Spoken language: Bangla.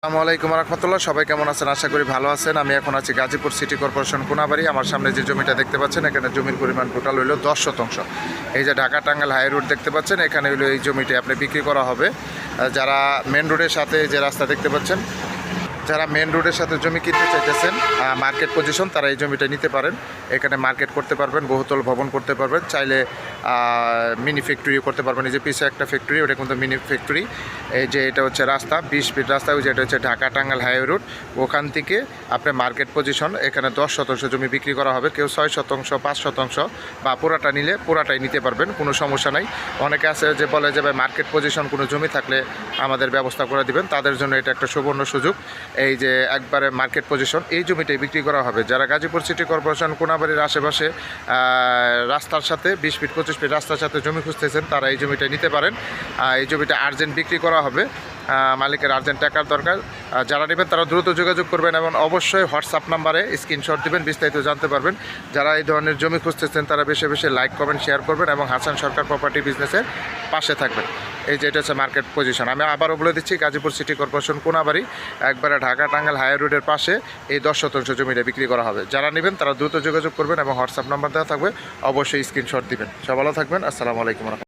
আসসালামু আলাইকুম রহমতুল্লাহ। সবাই কেমন আছেন? আশা করি ভালো আছেন। আমি এখন আছি গাজীপুর সিটি কর্পোরেশন কোনাবাড়ি। আমার সামনে যে জমিটা দেখতে পাচ্ছেন, এখানে জমির পরিমাণ টোটাল হইল দশ শতাংশ। এই যে ঢাকা টাঙ্গাল হাই রোড দেখতে পাচ্ছেন, এখানে হইল এই জমিটি আপনি বিক্রি করা হবে। যারা মেন রোডের সাথে যে রাস্তা দেখতে পাচ্ছেন যারা মেন রোডের সাথে জমি কিনতে চাইতেছেন মার্কেট পজিশন তারা এই জমিটা নিতে পারেন। এখানে মার্কেট করতে পারবেন, বহুতল ভবন করতে পারবেন। চাইলে মিনি ফ্যাক্টরিও করতে পারবেন। এই যে পিছে একটা ফ্যাক্টরি ওটা কিন্তু মিনি ফ্যাক্টরি এই যে এটা হচ্ছে রাস্তা, বিশ ফিট রাস্তা, ওই যে এটা হচ্ছে ঢাকা টাঙ্গাল হাইওয়ে রোড ওখান থেকে আপনার মার্কেট পজিশন এখানে দশ শতাংশ জমি বিক্রি করা হবে। কেউ ছয় শতাংশ, পাঁচ শতাংশ, বা পুরাটা নিলে পুরাটাই নিতে পারবেন, কোনো সমস্যা নাই। অনেকে আছে যে বলে যে, ভাই মার্কেট পজিশন কোনো জমি থাকলে আমাদের ব্যবস্থা করে দিবেন। তাদের জন্য এটা একটা সুবর্ণ সুযোগ। এই যে একবারে মার্কেট পজিশন এই জমিটাই বিক্রি করা হবে। যারা গাজীপুর সিটি কর্পোরেশন কোনাবাড়ির আশেপাশে রাস্তার সাথে, বিশ ফিট পঁচিশ ফিট রাস্তার সাথে জমি খুঁজতেছেন, তারা এই জমিটা নিতে পারেন। এই জমিটা আর্জেন্ট বিক্রি করা হবে। মালিকের আর্জেন্ট টাকার দরকার। যারা নেবেন তারা দ্রুত যোগাযোগ করবেন এবং অবশ্যই হোয়াটসঅ্যাপ নাম্বারে স্ক্রিনশট দিবেন, বিস্তারিত জানতে পারবেন। যারা এই ধরনের জমি খুঁজতেছেন, তারা বেশি বেশি লাইক কমেন্ট শেয়ার করবেন এবং হাসান সরকার প্রপার্টি বিজনেসের পাশে থাকবেন। এই যে এটা হচ্ছে মার্কেট পজিশন আমি আবারও বলে দিচ্ছি, গাজীপুর সিটি কর্পোরেশন কোনাবাড়ি, একবারে ঢাকা টাঙ্গাল হাই রোডের পাশে এই দশ শতাংশ জমিটা বিক্রি করা হবে। যারা নেবেন, তারা দ্রুত যোগাযোগ করবেন এবং হোয়াটসঅ্যাপ নাম্বার দেওয়া থাকবে, অবশ্যই স্ক্রিনশট দিবেন। সব ভালো থাকবেন, আসসালামু আলাইকুম।